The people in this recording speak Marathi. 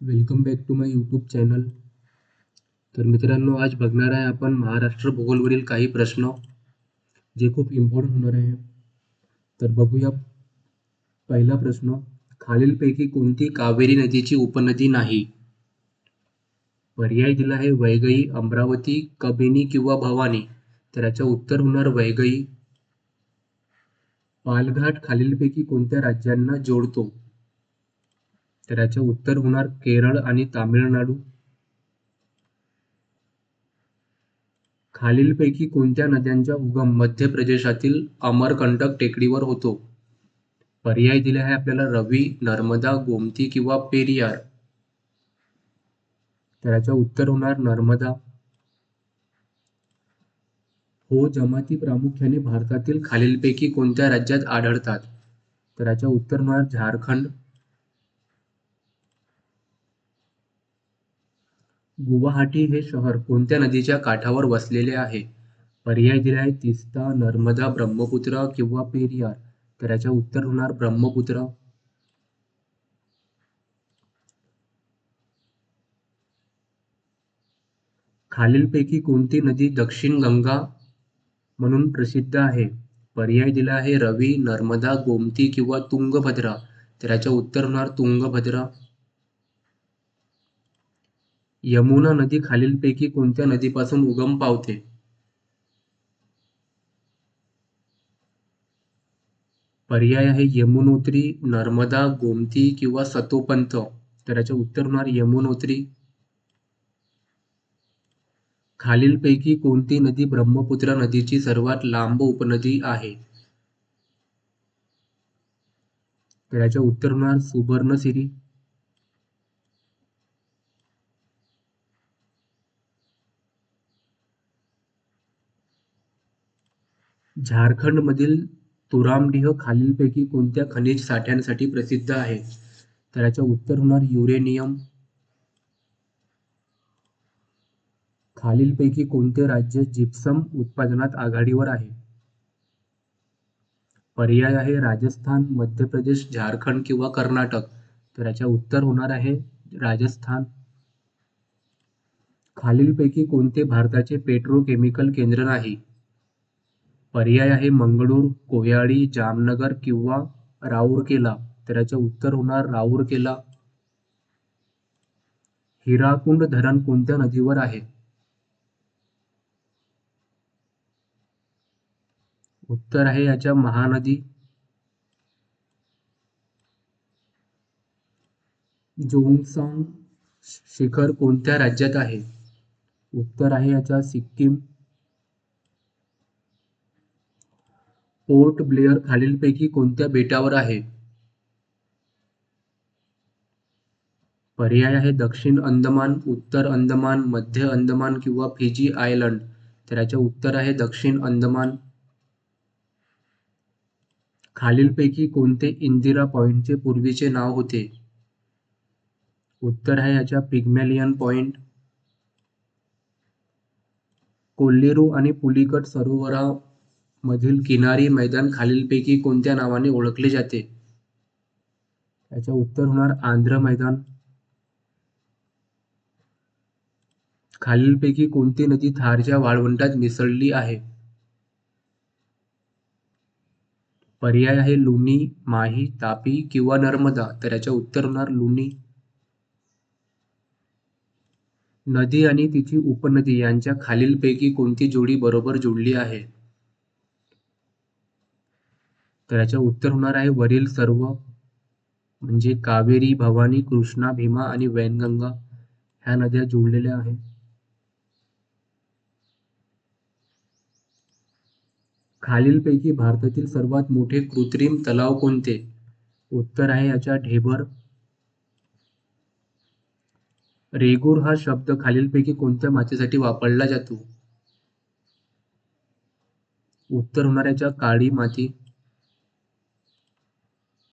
Welcome back to my YouTube channel. तर मित्रांनो आज बघणार आहे आपण महाराष्ट्र भूगोलवरील काही प्रश्न जे खूप इम्पॉर्टंट होणार आहे. तर बघूया पहिला प्रश्न खालीलपैकी कोणती कावेरी नदीची उपनदी नाही? पर्याय दिला आहे वैगई अमरावती कबिनी किंवा भवानी. तर याचं उत्तर होणार वैगई. पालघाट खालीलपैकी कोणत्या राज्यांना जोडतो? तर याचे उत्तर होणार केरळ आणि तामिळनाडू. खालीलपैकी कोणत्या नद्यांचा उगम मध्य प्रदेशातील अमरकंटक टेकडीवर होतो? पर्याय दिले आहे आपल्याला रवी नर्मदा गोमती किंवा पेरियार. तर याचं उत्तर होणार नर्मदा. हो जमाती प्रामुख्याने भारतातील खालीलपैकी कोणत्या राज्यात आढळतात? तर याचं उत्तर होणार झारखंड. गुवाहाटी हे शहर कोणत्या नदीच्या काठावर वसलेले आहे? पर्याय दिला आहे तिस्ता नर्मदा ब्रह्मपुत्र किंवा पेरियार. तर याच्या उत्तर होणार ब्रह्मपुत्र. खालीलपैकी कोणती नदी दक्षिण गंगा म्हणून प्रसिद्ध आहे? पर्याय दिला आहे रवी नर्मदा गोमती किंवा तुंगभद्रा. तर याच्या उत्तर होणार तुंगभद्रा. यमुना नदी खालीलपैकी कोणत्या नदीपासून उगम पावते? पर्याय आहे यमुनोत्री नर्मदा गोमती किंवा सतोपंत. तर याचे उत्तर होणार यमुनोत्री. खालीलपैकी कोणती नदी ब्रह्मपुत्रा नदीची सर्वात लांब उपनदी आहे? तर याचे उत्तर होणार सुबर्णसिरी. झारखंडमधील तुरामडीह खालीलपैकी कोणत्या खनिज साठ्यांसाठी प्रसिद्ध आहे? तर याचे उत्तर होणार युरेनियम. खालीलपैकी कोणते राज्य जिप्सम उत्पादनात आघाडीवर आहे? पर्याय आहे राजस्थान मध्य प्रदेश झारखंड किंवा कर्नाटक. तर याच्या उत्तर होणार आहे राजस्थान. खालीलपैकी कोणते भारताचे पेट्रोकेमिकल केंद्र नाही? पर्याय आहे मंगळूर कोयाळी जामनगर किंवा राऊरकेला. तर याचं उत्तर होणार राऊरकेला. हिराकुंड धरण कोणत्या नदीवर आहे? उत्तर आहे याच्या महानदी. जोंगसॉंग शिखर कोणत्या राज्यात आहे? उत्तर आहे याच्या सिक्कीम. पोर्ट ब्लेअर खालीलपैकी कोणत्या बेटावर आहे? पर्याय आहे दक्षिण अंदमान उत्तर अंदमान मध्य अंदमान किंवा फिजी आयलंड. तर याचे उत्तर आहे दक्षिण अंदमान. खालीलपैकी कोणते इंदिरा पॉइंटचे पूर्वीचे नाव होते? उत्तर आहे याच्या पिग्मॅलियन पॉइंट. कोल्लेरू आणि पुलिकट सरोवरा मधील किनारी मैदान खालीलपैकी कोणत्या नावाने ओळखले जाते? याचे उत्तर होणार आंध्र मैदान. खालीलपैकी कोणती नदी थारच्या वाळवंटात मिसळली आहे? पर्याय आहे लुनी माही तापी किंवा नर्मदा तर याच्या उत्तर होणार लुनी नदी आणि तिची उपनदी यांच्या खालीलपैकी कोणती जोडी बरोबर जोडली आहे? तर याचं उत्तर होणार आहे वरील सर्व म्हणजे कावेरी भवानी कृष्णा भीमा आणि वैनगंगा ह्या नद्या जोडलेल्या आहेत. खालीलपैकी भारतातील सर्वात मोठे कृत्रिम तलाव कोणते? उत्तर आहे याच्या ढेबर. रेगूर हा शब्द खालीलपैकी कोणत्या मातीसाठी वापरला जातो? उत्तर होणाऱ्याच्या काळी माती.